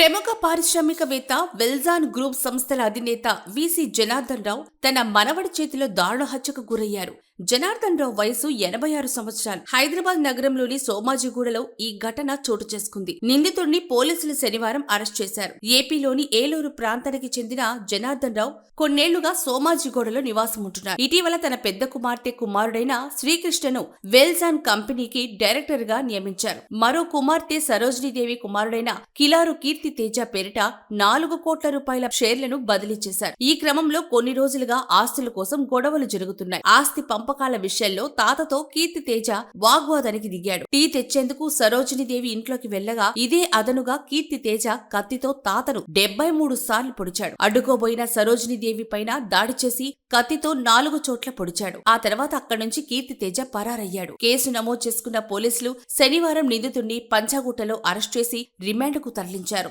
ప్రముఖ పారిశ్రామికవేత్త వెల్జాన్ గ్రూప్ సంస్థల అధినేత విసి జనార్దన్ రావు తన మనవడి చేతిలో దారుణ హత్యకు గురయ్యారు. జనార్దన్ రావు వయసు ఎనభై ఆరు సంవత్సరాలు. హైదరాబాద్ నగరంలోని సోమాజిగూడలో ఈ ఘటన చోటు చేసుకుంది. నిందితుడిని పోలీసులు శనివారం అరెస్ట్ చేశారు. ఏపీలోని ఏలూరు ప్రాంతానికి చెందిన జనార్దన్ రావు కొన్నేళ్ళుగా సోమాజిగూడలో నివాసం ఉంటున్నారు ఇటీవల తన పెద్ద కుమార్తె కుమారుడైన శ్రీకృష్ణను వెల్జాన్ కంపెనీకి డైరెక్టర్గా నియమించారు. మరో కుమార్తె సరోజినీదేవి కుమారుడైన కిలారు కీర్తి తేజ పేరిట నాలుగు కోట్ల రూపాయల షేర్లను బదిలీ చేశారు. ఈ క్రమంలో కొన్ని రోజులుగా ఆస్తుల కోసం గొడవలు జరుగుతున్నాయి. ఆస్తి పంపకాల విషయంలో తాతతో కీర్తి తేజ వాగ్వాదానికి దిగాడు. టీ తెచ్చేందుకు సరోజినీదేవి ఇంట్లోకి వెళ్ళగా ఇదే అదనుగా కీర్తి తేజ కత్తితో తాతను డెబ్బై మూడు సార్లు పొడిచాడు. అడ్డుకోబోయిన సరోజినీదేవి పైన దాడి చేసి కత్తితో నాలుగు చోట్ల పొడిచాడు. ఆ తర్వాత అక్కడి నుంచి కీర్తి తేజ పరారయ్యాడు. కేసు నమోదు చేసుకున్న పోలీసులు శనివారం నిందితుడిని పంచాగుట్టలో అరెస్ట్ చేసి రిమాండ్కు తరలించారు.